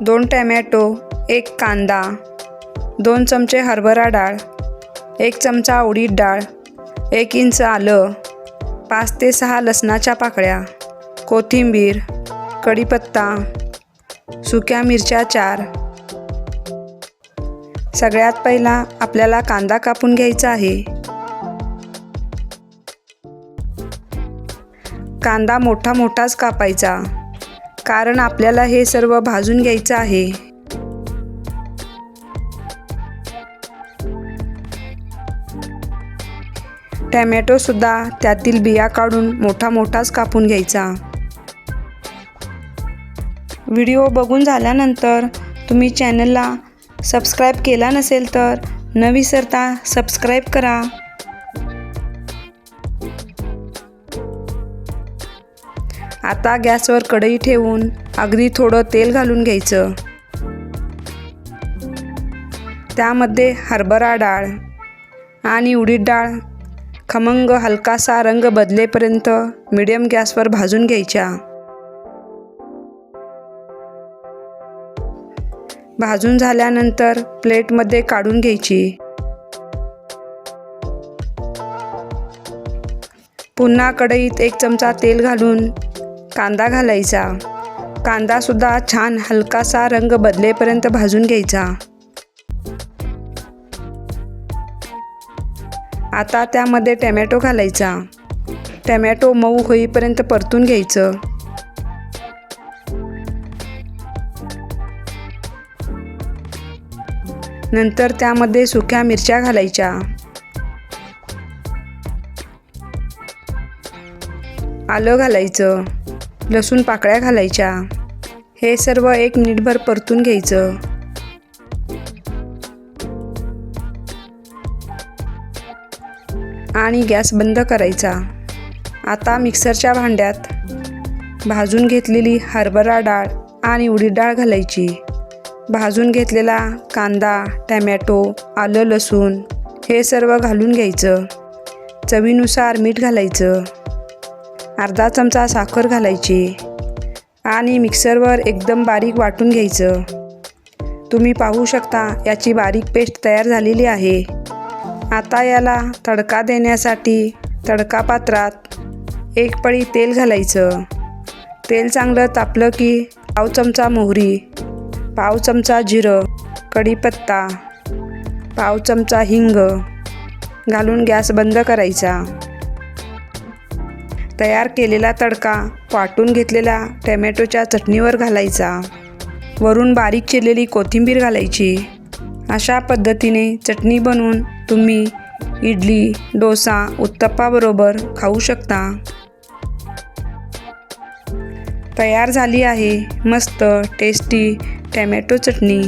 दोन टॅमॅटो एक कांदा दोन चमचे हरभरा डाळ एक चमचा उडीद डाळ एक इंच आलं पाच ते सहा लसणाच्या पाकळ्या कोथिंबीर कढीपत्ता सुक्या मिरच्या चार. सगळ्यात पहिला आपल्याला कांदा कापून घ्यायचा आहे. कांदा मोठा मोठाच कापायचा. कारण आपल्याला हे सर्व भाजून घ्यायचं आहे. टॅमॅटोसुद्धा त्यातील बिया काढून मोठा मोठाच कापून घ्यायचा. व्हिडिओ बघून झाल्यानंतर तुम्ही चॅनलला सबस्क्राईब केला नसेल तर न विसरता सबस्क्राईब करा. आता गॅसवर कढई ठेवून अगदी थोडं तेल घालून घ्यायचं. त्यामध्ये हरभरा डाळ आणि उडीद डाळ खमंग हलकासा रंग बदलेपर्यंत मिडियम गॅसवर भाजून घ्यायच्या. भाजून झाल्यानंतर प्लेटमध्ये काढून घ्यायची. पुन्हा कढईत एक चमचा तेल घालून कांदा घालायचा. कांदासुद्धा छान हलकासा रंग बदलेपर्यंत भाजून घ्यायचा. आता त्यामध्ये टॅमॅटो घालायचा. टॅमॅटो मऊ होईपर्यंत परतून घ्यायचं. नंतर त्यामध्ये सुक्या मिरच्या घालायच्या. आलं घालायचं. लसूण पाकळ्या घालायच्या. हे सर्व एक मिनिटभर परतून घ्यायचं. आणि गॅस बंद करायचा. आता मिक्सरच्या भांड्यात भाजून घेतलेली हरभरा डाळ आणि उडीद डाळ घालायची. भाजून घेतलेला कांदा टॅमॅटो आलं लसूण हे सर्व घालून घ्यायचं. चवीनुसार मीठ घालायचं. अर्धा चमचा साखर घालायची आणि मिक्सरवर एकदम बारीक वाटून घ्यायचं. तुम्ही पाहू शकता याची बारीक पेस्ट तयार झालेली आहे. आता याला तडका देण्यासाठी तडका पात्रात एक पळी तेल घालायचं. तेल चांगलं तापलं की पाव चमचा मोहरी पाव चमचा जिरं कढीपत्ता पाव चमचा हिंग घालून गॅस बंद करायचा. तयार केलेला तडका वाटून घेतलेल्या टॅमॅटोच्या चटणीवर घालायचा. वरून बारीक चिरलेली कोथिंबीर घालायची. अशा पद्धतीने चटणी बनवून तुम्ही इडली डोसा उत्तप्पाबरोबर खाऊ शकता. तयार झाली आहे मस्त टेस्टी टॅमॅटो चटणी.